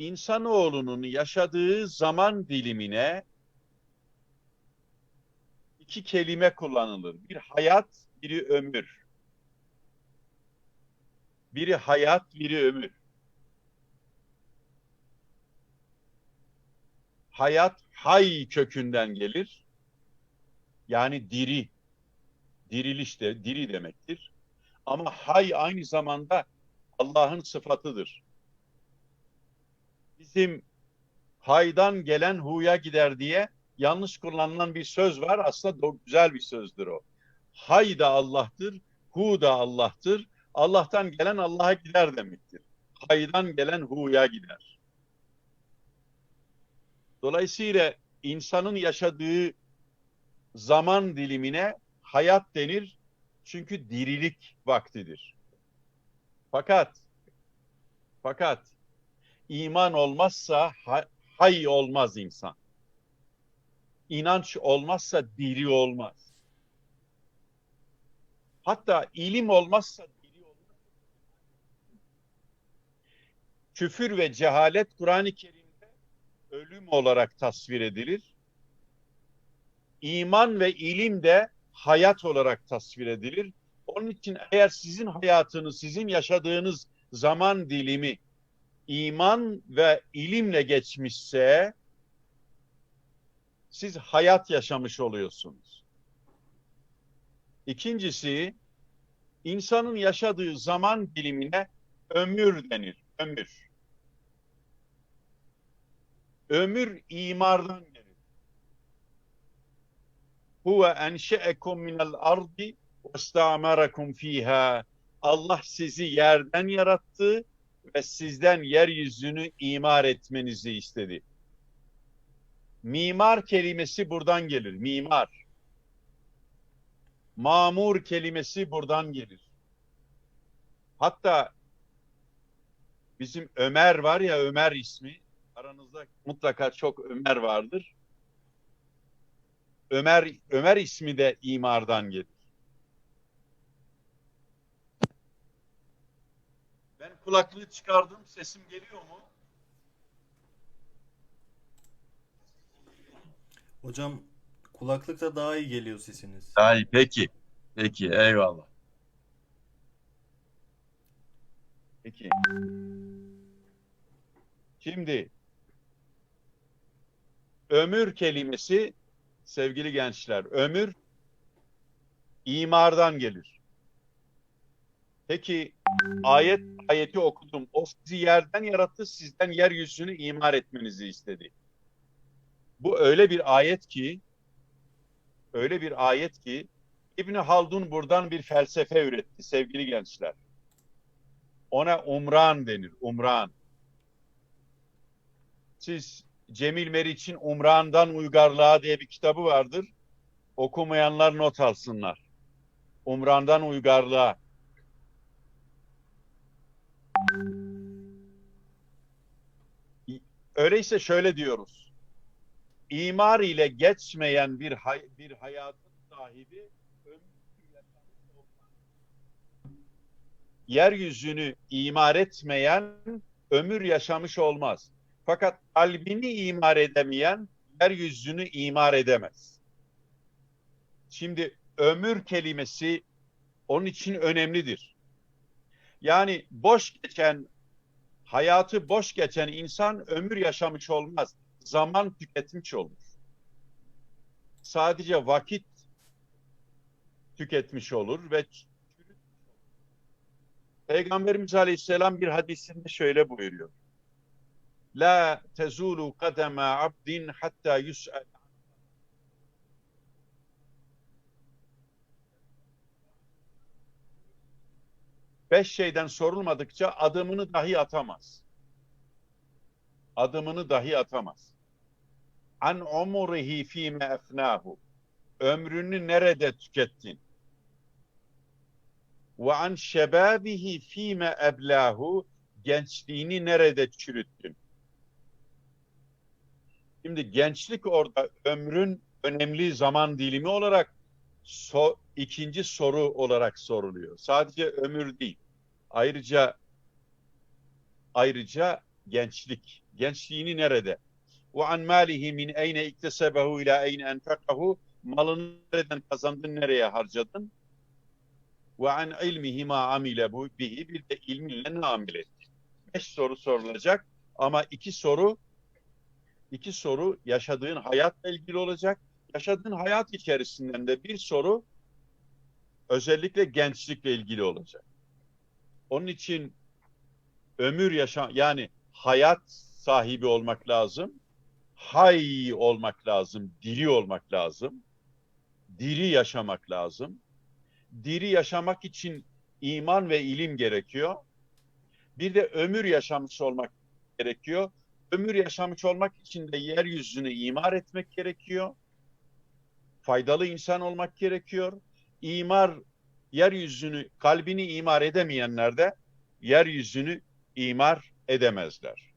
insanoğlunun yaşadığı zaman dilimine iki kelime kullanılır. Bir hayat, biri ömür. Biri hayat, biri ömür. Hayat hay kökünden gelir. Yani diri. Diriliş de diri demektir. Ama hay aynı zamanda Allah'ın sıfatıdır. Bizim haydan gelen huya gider diye yanlış kullanılan bir söz var. Aslında güzel bir sözdür o. Hay da Allah'tır, hu da Allah'tır. Allah'tan gelen Allah'a gider demektir. Haydan gelen huya gider. Dolayısıyla insanın yaşadığı zaman dilimine hayat denir. Çünkü dirilik vaktidir. Fakat fakat iman olmazsa ha- hay olmaz insan. İnanç olmazsa diri olmaz. Hatta ilim olmazsa diri olmaz. Küfür ve cehalet Kur'an-ı Kerim'de ölüm olarak tasvir edilir. İman ve ilim de hayat olarak tasvir edilir. Onun için eğer sizin hayatınız, sizin yaşadığınız zaman dilimi iman ve ilimle geçmişse siz hayat yaşamış oluyorsunuz. İkincisi insanın yaşadığı zaman dilimine ömür denir. Ömür. Ömür imardan gelir. Huve enşe'ekum minel ardi ve istamarakum fiha. Allah sizi yerden yarattı ve sizden yeryüzünü imar etmenizi istedi. Mimar kelimesi buradan gelir. Mimar. Mamur kelimesi buradan gelir. Hatta bizim Ömer var ya Ömer ismi. Aranızda mutlaka çok Ömer vardır. Ömer Ömer ismi de imardan gelir. Ben kulaklığı çıkardım. Sesim geliyor mu? Hocam kulaklıkta daha iyi geliyor sesiniz. Ay peki. Peki eyvallah. Peki. Şimdi ömür kelimesi sevgili gençler ömür imardan gelir. Peki ayet ayeti okudum. O sizi yerden yarattı, sizden yeryüzünü imar etmenizi istedi. Bu öyle bir ayet ki öyle bir ayet ki İbni Haldun buradan bir felsefe üretti sevgili gençler. Ona umran denir, umran. Siz Cemil Meriç'in Umran'dan Uygarlığa diye bir kitabı vardır. Okumayanlar not alsınlar. Umran'dan Uygarlığa. Öyleyse şöyle diyoruz. İmar ile geçmeyen bir hay- bir hayatın sahibi. Yeryüzünü imar etmeyen ömür yaşamış olmaz. Fakat kalbini imar edemeyen yeryüzünü imar edemez. Şimdi ömür kelimesi onun için önemlidir. Yani boş geçen, hayatı boş geçen insan ömür yaşamış olmaz. Zaman tüketmiş olur. Sadece vakit tüketmiş olur ve Peygamberimiz Aleyhisselam bir hadisinde şöyle buyuruyor. La tezulu kademe abdin hatta yus'al Beş şeyden sorulmadıkça adımını dahi atamaz. Adımını dahi atamaz. An umurihi fîme efnâhu. Ömrünü nerede tükettin? Ve an şebabihi fîme eblahu. Gençliğini nerede çürüttün? Şimdi gençlik orada ömrün önemli zaman dilimi olarak so, ikinci soru olarak soruluyor. Sadece ömür değil. Ayrıca ayrıca gençlik, Gençliğini nerede? Ve an malihi min eyne iktesebehu ila eyne enfekahu malını nereden kazandın, nereye harcadın? Ve an ilmihi ma amile bu bihi bir de ilminle ne amel ettin? Beş soru sorulacak ama iki soru iki soru yaşadığın hayatla ilgili olacak. Yaşadığın hayat içerisinden de bir soru özellikle gençlikle ilgili olacak. Onun için ömür yaşam yani hayat sahibi olmak lazım. Hay olmak lazım, diri olmak lazım. Diri yaşamak lazım. Diri yaşamak için iman ve ilim gerekiyor. Bir de ömür yaşamış olmak gerekiyor. Ömür yaşamış olmak için de yeryüzünü imar etmek gerekiyor. Faydalı insan olmak gerekiyor. İmar yeryüzünü, kalbini imar edemeyenler de yeryüzünü imar edemezler.